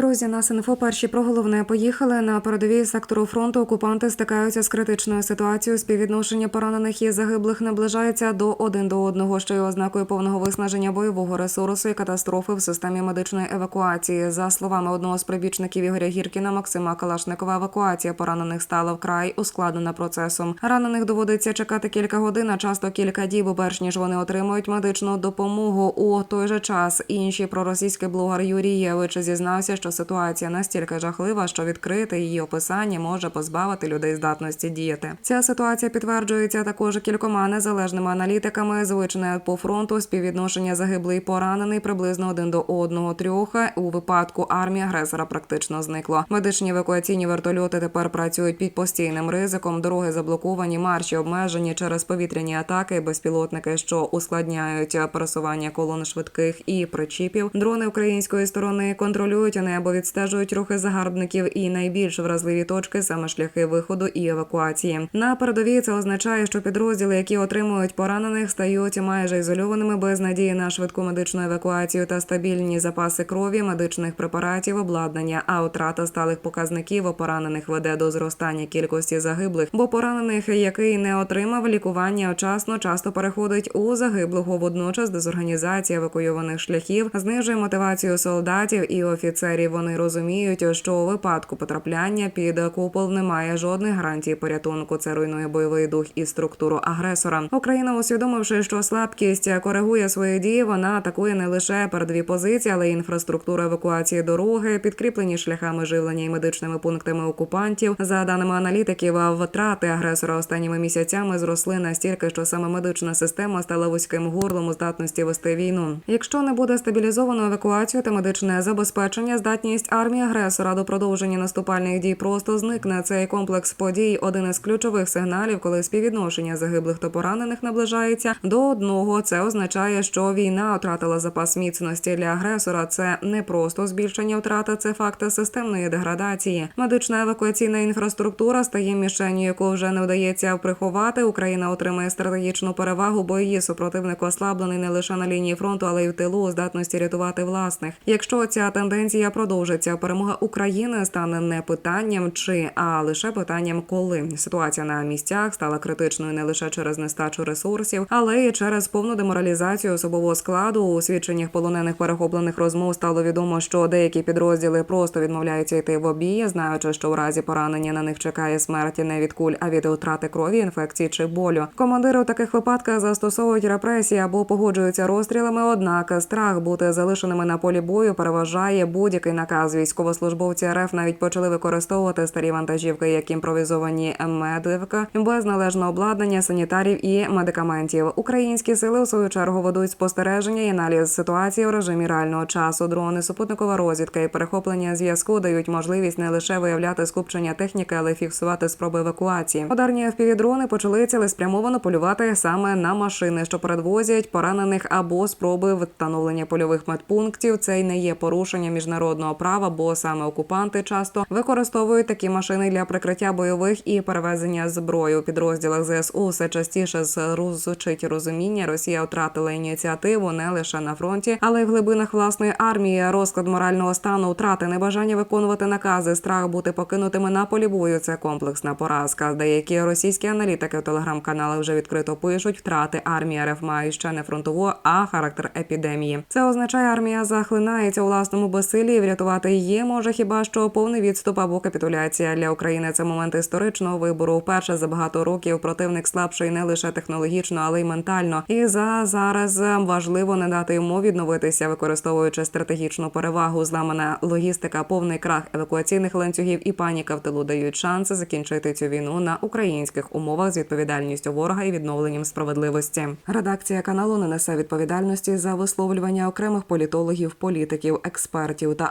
Друзі, нас інфо перші про головне поїхали на передовій сектору фронту. Окупанти стикаються з критичною ситуацією. Співвідношення поранених і загиблих наближається до один до одного, що є ознакою повного виснаження бойового ресурсу і катастрофи в системі медичної евакуації. За словами одного з прибічників Ігоря Гіркіна, Максима Калашникова, евакуація поранених стала вкрай ускладнена процесом. Ранених доводиться чекати кілька годин, а часто кілька діб, перш ніж вони отримують медичну допомогу. У той же час інший проросійський блогер Юрій Євич зізнався, що ситуація настільки жахлива, що відкрити її описання може позбавити людей здатності діяти. Ця ситуація підтверджується також кількома незалежними аналітиками. Звичне по фронту співвідношення загиблий поранений приблизно один до одного трьох. У випадку армії агресора практично зникло. Медичні евакуаційні вертольоти тепер працюють під постійним ризиком. Дороги заблоковані, марші обмежені через повітряні атаки, безпілотники, що ускладняють пересування колон швидких і причіпів. Дрони української сторони контролюють небо, відстежують рухи загарбників і найбільш вразливі точки саме шляхи виходу і евакуації. На передовій це означає, що підрозділи, які отримують поранених, стають майже ізольованими без надії на швидку медичну евакуацію та стабільні запаси крові, медичних препаратів, обладнання. А втрата сталих показників поранених веде до зростання кількості загиблих, бо поранених, який не отримав лікування вчасно, часто переходить у загиблого. Водночас дезорганізація евакуйованих шляхів знижує мотивацію солдатів і офіцерів. Вони розуміють, що у випадку потрапляння під купол немає жодних гарантій порятунку. Це руйнує бойовий дух і структуру агресора. Україна, усвідомивши, що слабкість коригує свої дії, вона атакує не лише передові позиції, але й інфраструктуру евакуації дороги, підкріплені шляхами живлення і медичними пунктами окупантів. За даними аналітиків, втрати агресора останніми місяцями зросли настільки, що саме медична система стала вузьким горлом у здатності вести війну. Якщо не буде стабілізовано евакуацію та медичне забезпечення, здатність армії агресора до продовження наступальних дій просто зникне. Цей комплекс подій один із ключових сигналів, коли співвідношення загиблих та поранених наближається до одного. Це означає, що війна втратила запас міцності для агресора. Це не просто збільшення втрати, це факт системної деградації. Медична евакуаційна інфраструктура стає мішенью, яку вже не вдається приховати. Україна отримає стратегічну перевагу, бо її супротивник ослаблений не лише на лінії фронту, але й в тилу у здатності рятувати власних. Якщо ця тенденція продовжиться, перемога України стане не питанням чи, а лише питанням, коли ситуація на місцях стала критичною не лише через нестачу ресурсів, але й через повну деморалізацію особового складу. У свідченнях полонених перехоплених розмов стало відомо, що деякі підрозділи просто відмовляються йти в обій, знаючи, що в разі поранення на них чекає смерті не від куль, а від утрати крові, інфекції чи болю. Командири у таких випадках застосовують репресії або погоджуються розстрілами. Однак страх бути залишеними на полі бою переважає будь-який наказ. Військовослужбовці РФ навіть почали використовувати старі вантажівки як імпровізовані медивка без належного обладнання, санітарів і медикаментів. Українські сили у свою чергу ведуть спостереження і аналіз ситуації у режимі реального часу. Дрони, супутникова розвідка і перехоплення зв'язку дають можливість не лише виявляти скупчення техніки, але й фіксувати спроби евакуації. Ударні FPV-дрони почали цілеспрямовано полювати саме на машини, що передвозять поранених або спроби встановлення польових медпунктів. Це й не є порушення міжнародного права, бо саме окупанти часто використовують такі машини для прикриття бойових і перевезення зброї у підрозділах ЗСУ. Все частіше зрозучить розуміння. Росія втратила ініціативу не лише на фронті, але й в глибинах власної армії. Розклад морального стану, втрати, небажання виконувати накази, страх бути покинутими на полі бою. Це комплексна поразка. Деякі російські аналітики в телеграм-канали вже відкрито пишуть втрати армії РФ мають ще не фронтову, а характер епідемії. Це означає, армія захлинається у власному безсилі. і Врятувати її може хіба що повний відступ або капітуляція для України. Це момент історичного вибору. Вперше за багато років противник слабший не лише технологічно, але й ментально. І за зараз важливо не дати йому відновитися, використовуючи стратегічну перевагу. Зламана логістика, повний крах евакуаційних ланцюгів і паніка в тилу дають шанси закінчити цю війну на українських умовах з відповідальністю ворога і відновленням справедливості. Редакція каналу не несе відповідальності за висловлювання окремих політологів, політиків, експертів та